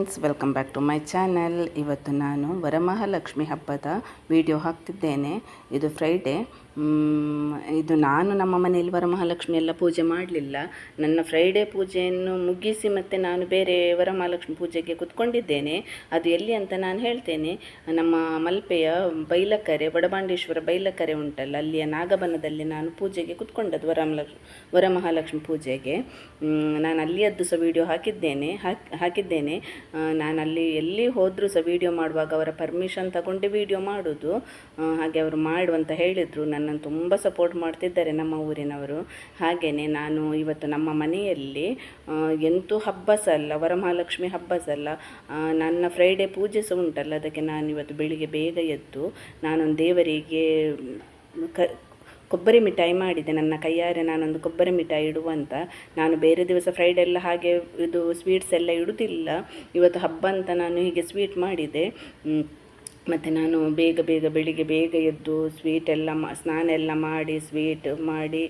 Friends welcome back to my channel. ಇವತ್ತು ನಾನು ವರಮಹಾಲಕ್ಷ್ಮಿ ಹಬ್ಬದ ವಿಡಿಯೋ ಹಾಕ್ತಿದ್ದೇನೆ. ಇದು ಫ್ರೈಡೇ ಇದು ನಾನು ನಮ್ಮ ಮನೆಯಲ್ಲಿ ವರಮಹಾಲಕ್ಷ್ಮಿ ಎಲ್ಲ ಪೂಜೆ ಮಾಡಲಿಲ್ಲ. ನನ್ನ ಫ್ರೈಡೇ ಪೂಜೆಯನ್ನು ಮುಗಿಸಿ ಮತ್ತೆ ನಾನು ಬೇರೆ ವರಮಹಾಲಕ್ಷ್ಮಿ ಪೂಜೆಗೆ ಕುತ್ಕೊಂಡಿದ್ದೇನೆ. ಅದು ಎಲ್ಲಿ ಅಂತ ನಾನು ಹೇಳ್ತೇನೆ. ನಮ್ಮ ಮಲ್ಪೆಯ ಬೈಲಕರೆ, ಬಡಬಾಂಡೇಶ್ವರ ಬೈಲಕರೆ ಉಂಟಲ್ಲ, ಅಲ್ಲಿಯ ನಾಗಬನದಲ್ಲಿ ನಾನು ಪೂಜೆಗೆ ಕುತ್ಕೊಂಡದ್ದು ವರಮಹಾಲಕ್ಷ್ಮಿ ವರಮಹಾಲಕ್ಷ್ಮಿ ಪೂಜೆಗೆ. ನಾನು ಅಲ್ಲಿಯದ್ದು ಸಹ ವಿಡಿಯೋ ಹಾಕಿದ್ದೇನೆ, ಹಾಕ್, ಹಾಕಿದ್ದೇನೆ. ನಾನು ಅಲ್ಲಿ ಎಲ್ಲಿ ಹೋದರೂ ಸಹ ವಿಡಿಯೋ ಮಾಡುವಾಗ ಅವರ ಪರ್ಮಿಷನ್ ತಗೊಂಡು ವಿಡಿಯೋ ಮಾಡೋದು. ಹಾಗೆ ಅವರು ಮಾಡು ಅಂತ ಹೇಳಿದರು ನನ್ನನ್ನು ತುಂಬ ಸಪೋರ್ಟ್ ಮಾಡ್ತಿದ್ದಾರೆ ನಮ್ಮ ಊರಿನವರು. ಹಾಗೆಯೇ ನಾನು ಇವತ್ತು ನಮ್ಮ ಮನೆಯಲ್ಲಿ ಎಂತೂ ಹಬ್ಬ ಸಲ್ಲ ವರಮಹಾಲಕ್ಷ್ಮಿ ಹಬ್ಬ ಸಲ್ಲ ನನ್ನ ಫ್ರೈಡೇ ಪೂಜೆ ಸಹ ಉಂಟಲ್ಲ, ಅದಕ್ಕೆ ನಾನು ಇವತ್ತು ಬೆಳಿಗ್ಗೆ ಬೇಗ ಎದ್ದು ನಾನೊಂದು ದೇವರಿಗೆ ಕ, ಕೊಬ್ಬರಿ ಮಿಠಾಯಿ ಮಾಡಿದೆ. ನನ್ನ ಕೈಯಾರೆ ನಾನೊಂದು ಕೊಬ್ಬರಿ ಮಿಠಾಯಿ ಇಡುವಂತ ನಾನು ಬೇರೆ ದಿವಸ ಫ್ರೈಡೆ ಎಲ್ಲ ಹಾಗೆ ಇದು ಸ್ವೀಟ್ಸ್ ಎಲ್ಲ ಇಡುವುದಿಲ್ಲ ಇವತ್ತು ಹಬ್ಬ ಅಂತ ನಾನು ಹೀಗೆ ಸ್ವೀಟ್ ಮಾಡಿದೆ. ಮತ್ತು ನಾನು ಬೇಗ ಬೇಗ ಬೆಳಿಗ್ಗೆ ಬೇಗ ಎದ್ದು ಸ್ವೀಟ್ ಎಲ್ಲ ಮಾ, ಸ್ನಾನ ಎಲ್ಲ ಮಾಡಿ ಸ್ವೀಟ್ ಮಾಡಿ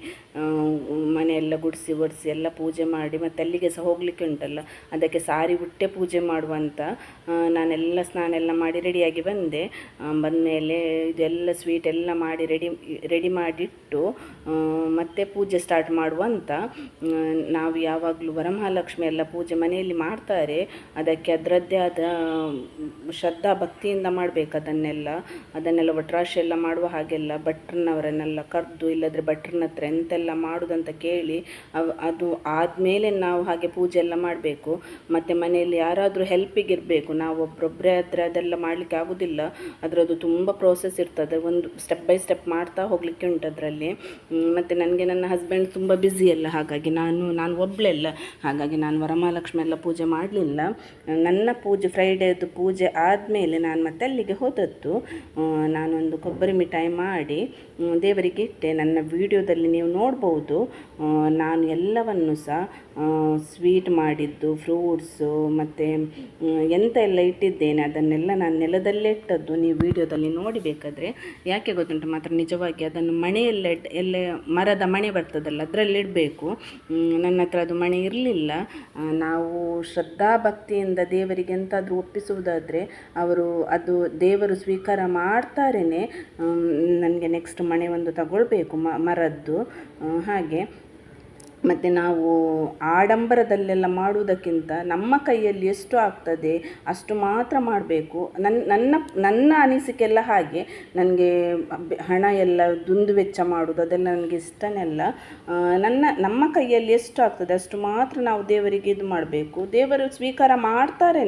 ಮನೆಯೆಲ್ಲ ಗುಡಿಸಿ ಒಡಿಸಿ ಎಲ್ಲ ಪೂಜೆ ಮಾಡಿ, ಮತ್ತು ಅಲ್ಲಿಗೆ ಸಹ ಹೋಗಲಿಕ್ಕೆ ಉಂಟಲ್ಲ. ಅದಕ್ಕೆ ಸಾರಿ ಉಟ್ಟೆ ಪೂಜೆ ಮಾಡುವಂತ ನಾನೆಲ್ಲ ಸ್ನಾನ ಎಲ್ಲ ಮಾಡಿ ರೆಡಿಯಾಗಿ ಬಂದೆ. ಬಂದಮೇಲೆ ಇದೆಲ್ಲ ಸ್ವೀಟ್ ಎಲ್ಲ ಮಾಡಿ ರೆಡಿ ರೆಡಿ ಮಾಡಿಟ್ಟು ಮತ್ತೆ ಪೂಜೆ ಸ್ಟಾರ್ಟ್ ಮಾಡುವಂತ ನಾವು ಯಾವಾಗಲೂ ವರಮಹಾಲಕ್ಷ್ಮಿ ಎಲ್ಲ ಪೂಜೆ ಮನೆಯಲ್ಲಿ ಮಾಡ್ತಾರೆ. ಅದಕ್ಕೆ ಅದರದ್ದೇ ಆದ, ಶ್ರದ್ಧಾ ಭಕ್ತಿಯಿಂದ ಮಾಡಬೇಕು. ಅದನ್ನೆಲ್ಲ. ಅದನ್ನೆಲ್ಲ ಒಟ್ರಾಶಿ ಎಲ್ಲ ಮಾಡುವ ಹಾಗೆಲ್ಲ, ಭಟ್ರನವರನ್ನೆಲ್ಲ ಕರೆದು, ಇಲ್ಲದ್ರೆ ಭಟ್ರನ ಹತ್ರ ಎಂತೆಲ್ಲ ಮಾಡೋದಂತ ಕೇಳಿ ಅದು ಆದಮೇಲೆ ನಾವು ಹಾಗೆ ಪೂಜೆ ಎಲ್ಲ ಮಾಡಬೇಕು. ಮತ್ತು ಮನೆಯಲ್ಲಿ ಯಾರಾದರೂ ಹೆಲ್ಪಿಗೆ ಇರಬೇಕು. ನಾವು ಒಬ್ಬರೊಬ್ಬರೇ ಆದರೆ ಅದೆಲ್ಲ ಮಾಡಲಿಕ್ಕೆ ಆಗೋದಿಲ್ಲ. ಅದರದ್ದು ತುಂಬ ಪ್ರೋಸೆಸ್ ಇರ್ತದೆ. ಒಂದು ಸ್ಟೆಪ್ ಬೈ ಸ್ಟೆಪ್ ಮಾಡ್ತಾ ಹೋಗಲಿಕ್ಕೆ ಉಂಟು ಅದರಲ್ಲಿ. ಮತ್ತು ನನಗೆ ನನ್ನ ಹಸ್ಬೆಂಡ್ ತುಂಬ ಬ್ಯುಸಿ ಅಲ್ಲ. ಹಾಗಾಗಿ ನಾನು ನಾನು ಒಬ್ಬಳೆಲ್ಲ ಹಾಗಾಗಿ ನಾನು ವರಮಹಾಲಕ್ಷ್ಮಿ ಎಲ್ಲ ಪೂಜೆ ಮಾಡಲಿಲ್ಲ. ನನ್ನ ಪೂಜೆ ಫ್ರೈಡೇದು ಪೂಜೆ ಆದಮೇಲೆ ನಾನು ಮತ್ತೆ ಅಲ್ಲಿಗೆ ಹೋದದ್ದು ಆ, ನಾನೊಂದು ಕೊಬ್ಬರಿ ಮಿಠಾಯಿ ಮಾಡಿ ದೇವರಿಗೆ ಇಟ್ಟೆ. ನನ್ನ ವಿಡಿಯೋದಲ್ಲಿ ನೀವು ನೋಡ್ಬೋದು ನಾನು ಎಲ್ಲವನ್ನು ಸಹ ಸ್ವೀಟ್ ಮಾಡಿದ್ದು ಫ್ರೂಟ್ಸು ಮತ್ತು ಎಂತ ಎಲ್ಲ ಇಟ್ಟಿದ್ದೇನೆ. ಅದನ್ನೆಲ್ಲ ನಾನು ನೆಲದಲ್ಲೇ ಇಟ್ಟದ್ದು. ನೀವು ವಿಡಿಯೋದಲ್ಲಿ ನೋಡಿ ಬೇಕಾದರೆ ಯಾಕೆ ಗೊತ್ತುಂಟು? ಮಾತ್ರ ನಿಜವಾಗಿ ಅದನ್ನು ಮಣೆಯಲ್ಲೇ ಎಲ್ಲ ಮರದ ಮಣೆ ಬರ್ತದಲ್ಲ ಅದರಲ್ಲಿ ಇಡಬೇಕು. ನನ್ನ ಹತ್ರ ಅದು ಮಣೆ ಇರಲಿಲ್ಲ. ನಾವು ಶ್ರದ್ಧಾ ಭಕ್ತಿಯಿಂದ ದೇವರಿಗೆ ಎಂತಾದರೂ ಒಪ್ಪಿಸುವುದಾದರೆ ಅವರು ಅದು ದೇವರು ಸ್ವೀಕಾರ ಮಾಡ್ತಾರೇನೆ ನನಗೆ ನೆಕ್ಸ್ಟ್ ಮನೆ ಒಂದು ತಗೊಳ್ಬೇಕು ಮರದ್ದು ಹಾಗೆ. ಮತ್ತು ನಾವು ಆಡಂಬರದಲ್ಲೆಲ್ಲ ಮಾಡುವುದಕ್ಕಿಂತ ನಮ್ಮ ಕೈಯಲ್ಲಿ ಎಷ್ಟು ಆಗ್ತದೆ ಅಷ್ಟು ಮಾತ್ರ ಮಾಡಬೇಕು. ನನ್ನ ನನ್ನ ನನ್ನ ಅನಿಸಿಕೆ ಎಲ್ಲ ಹಾಗೆ ನನಗೆ ಹಣ ಎಲ್ಲ ದುಂದು ವೆಚ್ಚ ಮಾಡೋದು ಅದೆಲ್ಲ ನನಗೆ ಇಷ್ಟನೇ ಅಲ್ಲ. ನನ್ನ, ನಮ್ಮ ಕೈಯಲ್ಲಿ ಎಷ್ಟು ಆಗ್ತದೆ ಅಷ್ಟು ಮಾತ್ರ ನಾವು ದೇವರಿಗೆ ಇದು ಮಾಡಬೇಕು. ದೇವರು ಸ್ವೀಕಾರ ಮಾಡ್ತಾರೇ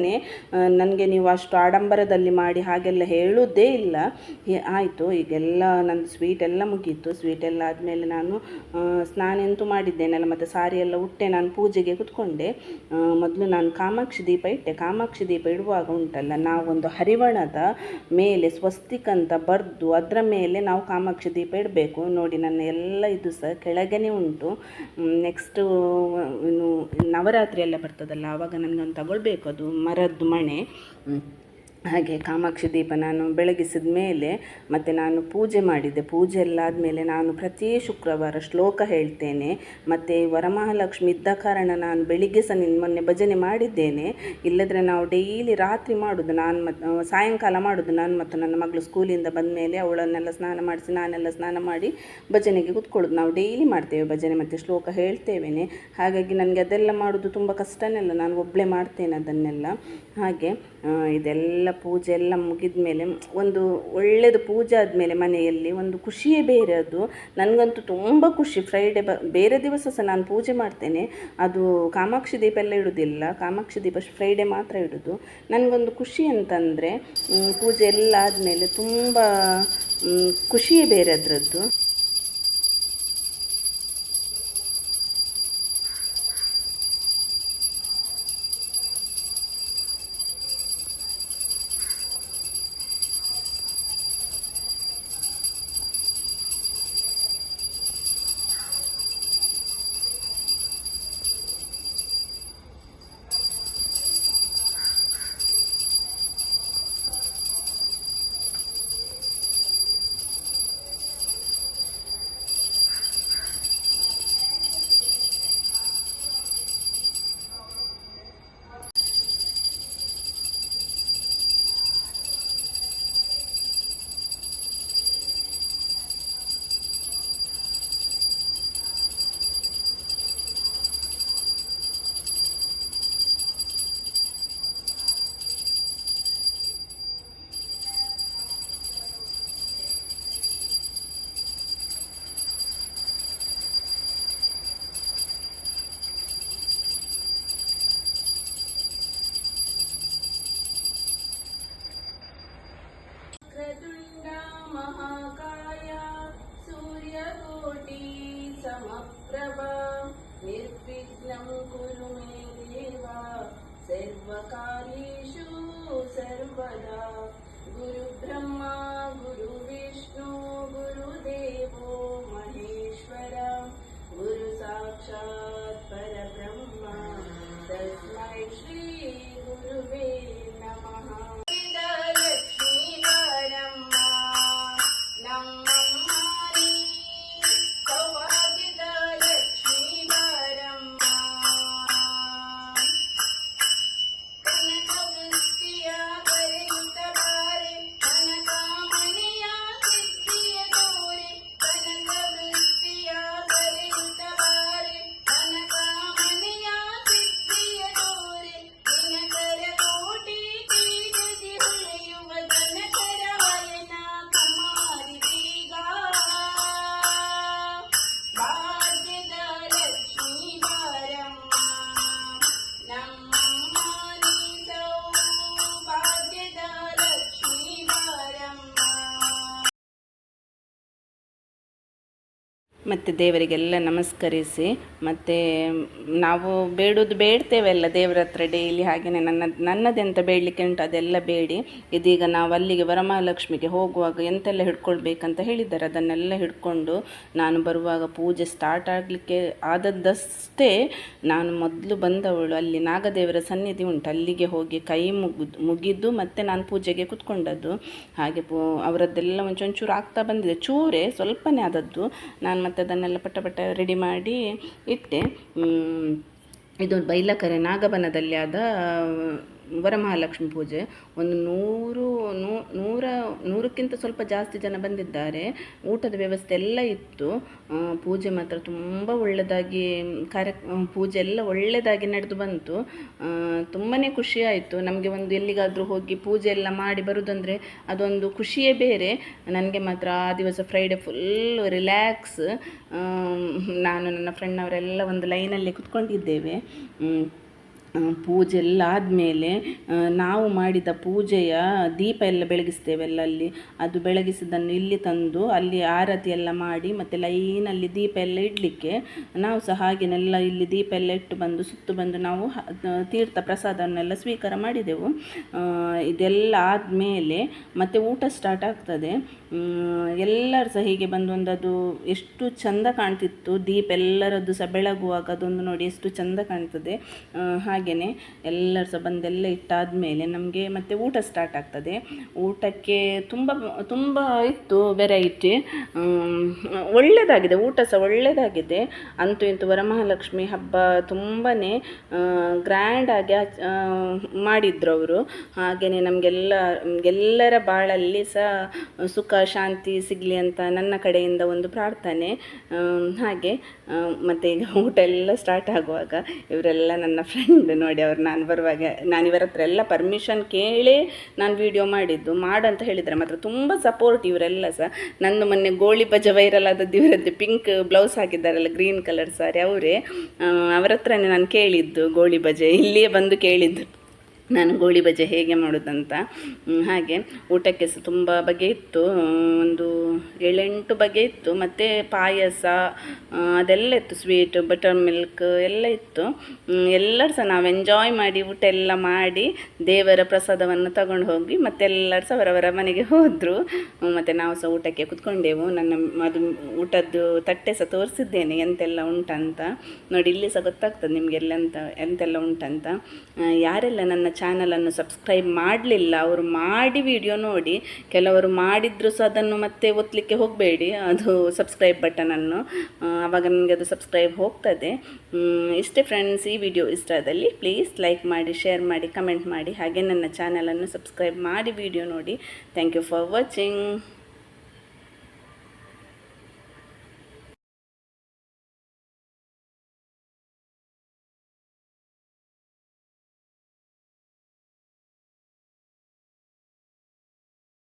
ನನಗೆ ನೀವು ಅಷ್ಟು ಆಡಂಬರದಲ್ಲಿ ಮಾಡಿ ಹಾಗೆಲ್ಲ ಹೇಳುವುದೇ ಇಲ್ಲ. ಆಯಿತು, ಈಗೆಲ್ಲ ನನ್ನ ಸ್ವೀಟ್ ಎಲ್ಲ ಮುಗೀತು. ಸ್ವೀಟ್ ಎಲ್ಲ ಆದಮೇಲೆ ನಾನು ಸ್ನಾನ ಎಂತೂ ಅಂತೂ ಮಾಡಿದ್ದೇನಲ್ಲ ಮತ್ತು ಸಾರಿ ಎಲ್ಲ ಉಟ್ಟೆ ನಾನು ಪೂಜೆಗೆ ಕುತ್ಕೊಂಡೆ. ಮೊದಲು ನಾನು ಕಾಮಾಕ್ಷಿ ದೀಪ ಇಟ್ಟೆ. ಕಾಮಾಕ್ಷಿ ದೀಪ ಇಡುವಾಗ ಉಂಟಲ್ಲ, ನಾವೊಂದು ಹರಿವಣದ ಮೇಲೆ ಸ್ವಸ್ತಿಕ್ ಅಂತ ಬರೆದು ಅದರ ಮೇಲೆ ನಾವು ಕಾಮಾಕ್ಷಿ ದೀಪ ಇಡಬೇಕು. ನೋಡಿ ನನ್ನ ಎಲ್ಲ ಇದು ಸಹ ಕೆಳಗನೆ ಉಂಟು. ನೆಕ್ಸ್ಟು ನವರಾತ್ರಿ ಎಲ್ಲ ಬರ್ತದಲ್ಲ ಆವಾಗ ನನಗೊಂದು ತಗೊಳ್ಬೇಕು ಅದು ಮರದ್ದು ಮಣೆ. ಹಾಗೆ ಕಾಮಾಕ್ಷಿ ದೀಪ ನಾನು ಬೆಳಗಿಸಿದ ಮೇಲೆ ಮತ್ತು ನಾನು ಪೂಜೆ ಮಾಡಿದ್ದೆ. ಪೂಜೆ ಎಲ್ಲ ಆದಮೇಲೆ ನಾನು ಪ್ರತಿ ಶುಕ್ರವಾರ ಶ್ಲೋಕ ಹೇಳ್ತೇನೆ. ಮತ್ತು ವರಮಹಾಲಕ್ಷ್ಮಿ ಇದ್ದ ಕಾರಣ ನಾನು ಬೆಳಿಗ್ಗೆ ಸಹ ನಿನ್ನ ಮೊನ್ನೆ ಭಜನೆ ಮಾಡಿದ್ದೇನೆ. ಇಲ್ಲದ್ರೆ ನಾವು ಡೈಲಿ ರಾತ್ರಿ ಮಾಡೋದು, ನಾನು ಮತ್ತು ಸಾಯಂಕಾಲ ಮಾಡೋದು. ನಾನು ಮತ್ತು ನನ್ನ ಮಗಳು ಸ್ಕೂಲಿಂದ ಬಂದ ಮೇಲೆ ಅವಳನ್ನೆಲ್ಲ ಸ್ನಾನ ಮಾಡಿಸಿ, ನಾನೆಲ್ಲ ಸ್ನಾನ ಮಾಡಿ ಭಜನೆಗೆ ಕೂತ್ಕೊಳ್ಳೋದು. ನಾವು ಡೈಲಿ ಮಾಡ್ತೇವೆ ಭಜನೆ ಮತ್ತು ಶ್ಲೋಕ ಹೇಳ್ತೇವೆ ಹಾಗಾಗಿ ನನಗೆ ಅದೆಲ್ಲ ಮಾಡೋದು ತುಂಬ ಕಷ್ಟನೇ ಅಲ್ಲ ನಾನು ಒಬ್ಬಳೇ ಮಾಡ್ತೇನೆ ಅದನ್ನೆಲ್ಲ. ಹಾಗೆ ಇದೆಲ್ಲ ಪೂಜೆ ಎಲ್ಲ ಮುಗಿದ ಮೇಲೆ ಒಂದು ಒಳ್ಳೆಯದು ಪೂಜೆ ಆದಮೇಲೆ ಮನೆಯಲ್ಲಿ ಒಂದು ಖುಷಿಯೇ ಬೇರೆ ಅದು. ನನಗಂತೂ ತುಂಬ ಖುಷಿ. ಫ್ರೈಡೆ ಬ, ಬೇರೆ ದಿವಸ ಸಹ ನಾನು ಪೂಜೆ ಮಾಡ್ತೇನೆ. ಅದು ಕಾಮಾಕ್ಷಿ ದೀಪ ಎಲ್ಲ ಇಡೋದಿಲ್ಲ. ಕಾಮಾಕ್ಷಿ ದೀಪ ಫ್ರೈಡೆ ಮಾತ್ರ ಇಡೋದು. ನನಗೊಂದು ಖುಷಿ ಅಂತಂದರೆ ಪೂಜೆ ಎಲ್ಲ ಆದಮೇಲೆ ತುಂಬ ಖುಷಿಯೇ ಬೇರೆ ಅದರದ್ದು. ಮತ್ತು ದೇವರಿಗೆಲ್ಲ ನಮಸ್ಕರಿಸಿ, ಮತ್ತು ನಾವು ಬೇಡೋದು ಬೇಡ್ತೇವೆಲ್ಲ ದೇವರ ಹತ್ರ ಡೈಲಿ ಹಾಗೆಯೇ ನನ್ನ ನನ್ನದೆಂತ ಬೇಡಲಿಕ್ಕೆ ಉಂಟು, ಅದೆಲ್ಲ ಬೇಡಿ. ಇದೀಗ ನಾವು ಅಲ್ಲಿಗೆ ವರಮಹಾಲಕ್ಷ್ಮಿಗೆ ಹೋಗುವಾಗ ಎಂತೆಲ್ಲ ಹಿಡ್ಕೊಳ್ಬೇಕಂತ ಹೇಳಿದ್ದಾರೆ. ಅದನ್ನೆಲ್ಲ ಹಿಡ್ಕೊಂಡು ನಾನು ಬರುವಾಗ ಪೂಜೆ ಸ್ಟಾರ್ಟ್ ಆಗಲಿಕ್ಕೆ ಆದದ್ದಷ್ಟೇ ನಾನು ಮೊದಲು ಬಂದವಳು. ಅಲ್ಲಿ ನಾಗದೇವರ ಸನ್ನಿಧಿ ಉಂಟು. ಅಲ್ಲಿಗೆ ಹೋಗಿ ಕೈ ಮುಗಿದು ಮುಗಿದು ಮತ್ತೆ ನಾನು ಪೂಜೆಗೆ ಕೂತ್ಕೊಂಡದ್ದು. ಹಾಗೆ ಪೂ, ಅವರದ್ದೆಲ್ಲ ಒಂಚೂರು ಆಗ್ತಾ ಬಂದಿದೆ. ಚೂರೇ, ಸ್ವಲ್ಪನೇ ಆದದ್ದು. ನಾನು ಮತ್ತೆ ಅದನ್ನೆಲ್ಲ ಪಟ ಪಟ ರೆಡಿ ಮಾಡಿ ಇಟ್ಟೆ. ಇದು ಬೈಲಕರೆ ನಾಗಬನದಲ್ಲಿ ಆದ ವರಮಹಾಲಕ್ಷ್ಮಿ ಪೂಜೆ. ಒಂದು ನೂರು, ನೂ- ನೂರ, ನೂರಕ್ಕಿಂತ ಸ್ವಲ್ಪ ಜಾಸ್ತಿ ಜನ ಬಂದಿದ್ದಾರೆ. ಊಟದ ವ್ಯವಸ್ಥೆ ಎಲ್ಲ ಇತ್ತು. ಪೂಜೆ ಮಾತ್ರ ತುಂಬ ಒಳ್ಳೆಯದಾಗಿ ಕಾರ್ಯ ಪೂಜೆ ಎಲ್ಲ ಒಳ್ಳೆಯದಾಗಿ ನಡೆದು ಬಂತು. ತುಂಬಾ ಖುಷಿ ಆಯಿತು. ನಮಗೆ ಒಂದು ಎಲ್ಲಿಗಾದರೂ ಹೋಗಿ ಪೂಜೆ ಎಲ್ಲ ಮಾಡಿ ಬರೋದಂದರೆ ಅದೊಂದು ಖುಷಿಯೇ ಬೇರೆ. ನನಗೆ ಮಾತ್ರ ಆ ದಿವಸ ಫ್ರೈಡೆ ಫುಲ್ ರಿಲ್ಯಾಕ್ಸ್ ನಾನು ನನ್ನ ಫ್ರೆಂಡ್ನವರೆಲ್ಲ ಒಂದು ಲೈನಲ್ಲಿ ಕುತ್ಕೊಂಡಿದ್ದೇವೆ. ಪೂಜೆ ಎಲ್ಲ ಆದಮೇಲೆ ನಾವು ಮಾಡಿದ ಪೂಜೆಯ ದೀಪ ಎಲ್ಲ ಬೆಳಗಿಸ್ತೇವಲ್ಲ ಅಲ್ಲಿ ಅದು ಬೆಳಗಿಸಿದ್ದನ್ನು ಇಲ್ಲಿ ತಂದು, ಅಲ್ಲಿ ಆರತಿ ಎಲ್ಲ ಮಾಡಿ, ಮತ್ತು ಲೈನಲ್ಲಿ ದೀಪ ಎಲ್ಲ ಇಡಲಿಕ್ಕೆ ನಾವು ಸಹ ಹಾಗೆನೆಲ್ಲ ಇಲ್ಲಿ ದೀಪ ಎಲ್ಲ ಇಟ್ಟು ಬಂದು, ಸುತ್ತು ಬಂದು ನಾವು ತೀರ್ಥ ಪ್ರಸಾದವನ್ನೆಲ್ಲ ಸ್ವೀಕಾರ ಮಾಡಿದೆವು. ಇದೆಲ್ಲ ಆದಮೇಲೆ ಮತ್ತು ಊಟ ಸ್ಟಾರ್ಟ್ ಆಗ್ತದೆ. ಎಲ್ಲರೂ ಸಹ ಹೀಗೆ ಬಂದು ಒಂದು ಅದು ಎಷ್ಟು ಚಂದ ಕಾಣ್ತಿತ್ತು. ದೀಪ ಎಲ್ಲರದ್ದು ಸಹ ಬೆಳಗುವಾಗ ಅದೊಂದು ನೋಡಿ ಎಷ್ಟು ಚಂದ ಕಾಣ್ತದೆ. ಹಾಗೆಯೇ ಎಲ್ಲರೂ ಸಹ ಬಂದೆಲ್ಲ ಇಟ್ಟಾದಮೇಲೆ ನಮಗೆ ಮತ್ತೆ ಊಟ ಸ್ಟಾರ್ಟ್ ಆಗ್ತದೆ. ಊಟಕ್ಕೆ ತುಂಬ ತುಂಬ ಇತ್ತು ವೆರೈಟಿ ಒಳ್ಳೆಯದಾಗಿದೆ ಊಟ ಸಹ ಒಳ್ಳೆಯದಾಗಿದೆ ಅಂತೂ ಇಂತೂ ವರಮಹಾಲಕ್ಷ್ಮಿ ಹಬ್ಬ ತುಂಬಾ ಗ್ರ್ಯಾಂಡಾಗಿ ಆಗಿ ಮಾಡಿದ್ರು ಅವರು. ಹಾಗೆಯೇ ನಮಗೆಲ್ಲ ಎಲ್ಲರ ಬಾಳಲ್ಲಿ ಸಹ ಸುಖ, ಶಾಂತಿ ಸಿಗಲಿ ಅಂತ ನನ್ನ ಕಡೆಯಿಂದ ಒಂದು ಪ್ರಾರ್ಥನೆ. ಹಾಗೆ ಮತ್ತೆ ಈಗ ಊಟ ಎಲ್ಲ ಸ್ಟಾರ್ಟ್ ಆಗುವಾಗ ಇವರೆಲ್ಲ ನನ್ನ ಫ್ರೆಂಡ್ ನೋಡಿ ಅವ್ರು ನಾನು ಬರುವಾಗ, ನಾನು ಇವರ ಹತ್ರ ಎಲ್ಲ ಪರ್ಮಿಷನ್ ಕೇಳಿ ನಾನು ವಿಡಿಯೋ ಮಾಡಿದ್ದು. ಮಾಡಂತ ಹೇಳಿದರೆ ಮಾತ್ರ ತುಂಬ ಸಪೋರ್ಟ್ ಇವರೆಲ್ಲ ಸಹ. ನಂದು ಮೊನ್ನೆ ಗೋಳಿ ಬಜ ವೈರಲ್ ಆದದ್ದು ಇವರದ್ದು ಪಿಂಕ್ ಬ್ಲೌಸ್ ಹಾಕಿದ್ದಾರಲ್ಲ ಗ್ರೀನ್ ಕಲರ್ ಸಾರಿ ಅವರೇ. ಅವರ ಹತ್ರನೇ ನಾನು ಕೇಳಿದ್ದು ಗೋಳಿ ಬಜೆ. ಇಲ್ಲಿಯೇ ಬಂದು ಕೇಳಿದ್ದು. ನಾನು ಗೋಳಿ ಬಜೆ ಹೇಗೆ ಮಾಡೋದಂತ. ಹಾಗೆ ಊಟಕ್ಕೆ ಸಹ ತುಂಬ ಬಗೆ ಇತ್ತು. ಒಂದು ಏಳೆಂಟು ಬಗೆ ಇತ್ತು. ಮತ್ತು ಪಾಯಸ ಅದೆಲ್ಲ ಇತ್ತು. ಸ್ವೀಟ್, ಬಟರ್ ಮಿಲ್ಕ್ ಎಲ್ಲ ಇತ್ತು. ಎಲ್ಲರೂ ಸಹ ನಾವು ಎಂಜಾಯ್ ಮಾಡಿ ಊಟ ಎಲ್ಲ ಮಾಡಿ ದೇವರ ಪ್ರಸಾದವನ್ನು ತಗೊಂಡು ಹೋಗಿ ಮತ್ತೆಲ್ಲರೂ ಸಹ ಅವರವರ ಮನೆಗೆ ಹೋದರು. ಮತ್ತು ನಾವು ಸಹ ಊಟಕ್ಕೆ ಕುತ್ಕೊಂಡೆವು. ನನ್ನ ಅದು ಊಟದ್ದು ತಟ್ಟೆ ಸಹ ತೋರಿಸಿದ್ದೇನೆ ಎಂತೆಲ್ಲ ಉಂಟಂತ. ನೋಡಿ ಇಲ್ಲಿ ಸಹ ಗೊತ್ತಾಗ್ತದೆ ನಿಮಗೆಲ್ಲ ಎಂತ, ಎಂತೆಲ್ಲ ಉಂಟಂತ. ಯಾರೆಲ್ಲ ನನ್ನ ಚಾನಲನ್ನು ಸಬ್ಸ್ಕ್ರೈಬ್ ಮಾಡಲಿಲ್ಲ. ಅವರು ಮಾಡಿ ವಿಡಿಯೋ ನೋಡಿ. ಕೆಲವರು ಮಾಡಿದ್ರು ಸಹ ಅದನ್ನು ಮತ್ತೆ ಒತ್ತಲಿಕ್ಕೆ ಹೋಗಬೇಡಿ. ಅದು ಸಬ್ಸ್ಕ್ರೈಬ್ ಬಟನನ್ನು ಆವಾಗ ನನಗೆ ಅದು ಸಬ್ಸ್ಕ್ರೈಬ್ ಹೋಗ್ತದೆ. ಇಷ್ಟೇ ಫ್ರೆಂಡ್ಸ್ ಈ ವಿಡಿಯೋ ಇಷ್ಟ ಆದಲ್ಲಿ ಪ್ಲೀಸ್ ಲೈಕ್ ಮಾಡಿ ಶೇರ್ ಮಾಡಿ ಕಮೆಂಟ್ ಮಾಡಿ. ಹಾಗೆ ನನ್ನ ಚಾನಲನ್ನು ಸಬ್ಸ್ಕ್ರೈಬ್ ಮಾಡಿ ವಿಡಿಯೋ ನೋಡಿ. Thank you for watching